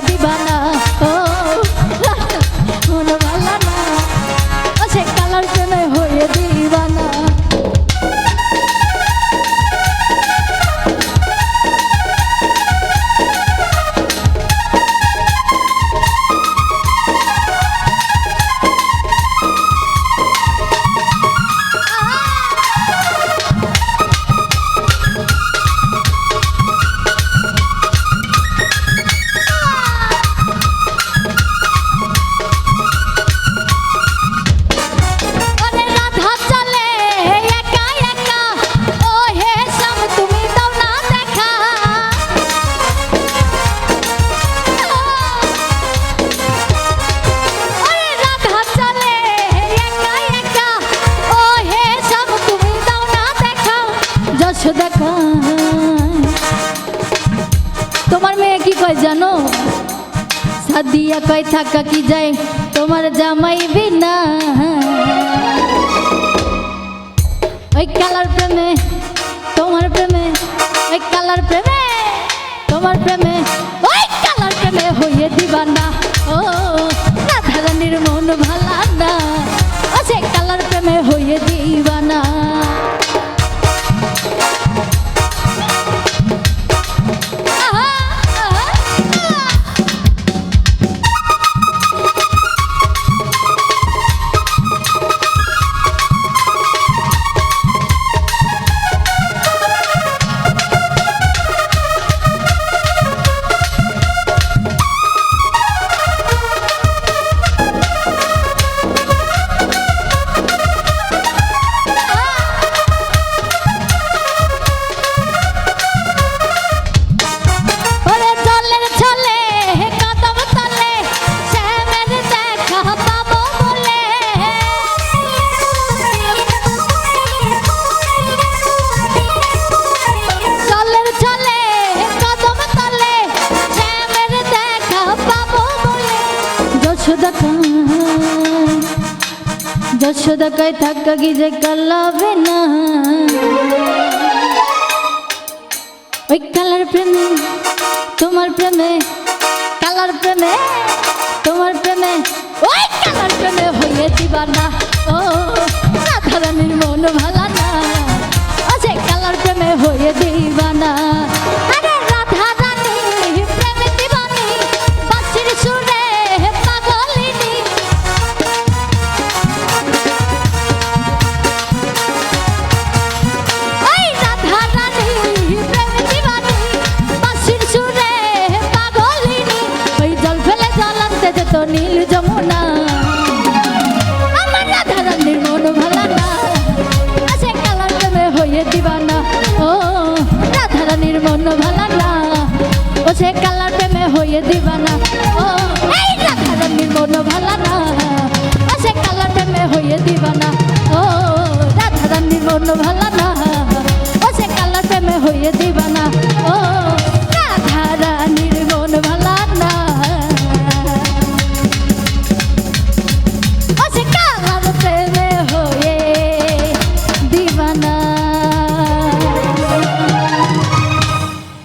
দিবানা ও কয় জানো? সাদিয়া কয়, থাকা কি যায়? তোমার জামাই বিনা। ওই কালার প্রেমে, তোমার প্রেমে, ওই কালার প্রেমে, তোমার প্রেমে, ওই কালার প্রেমে হইয়ে দিবানা। ও, রাধারানীর মন ভালা না কয় থাকা কি যে কালাবে না। ওই কালার প্রেমে, তোমার প্রেমে, কালার প্রেমে, তোমার প্রেমে, ওই কালার প্রেমে হইয়ে দিবানা ও রাধারানীর মন ভালা হয়ে দিবানা। ও, এই রাধারানীর মন ভালা না আসে কালা প্রেমে হয়ে দিবানা। ও রাধারানীর মন ভালা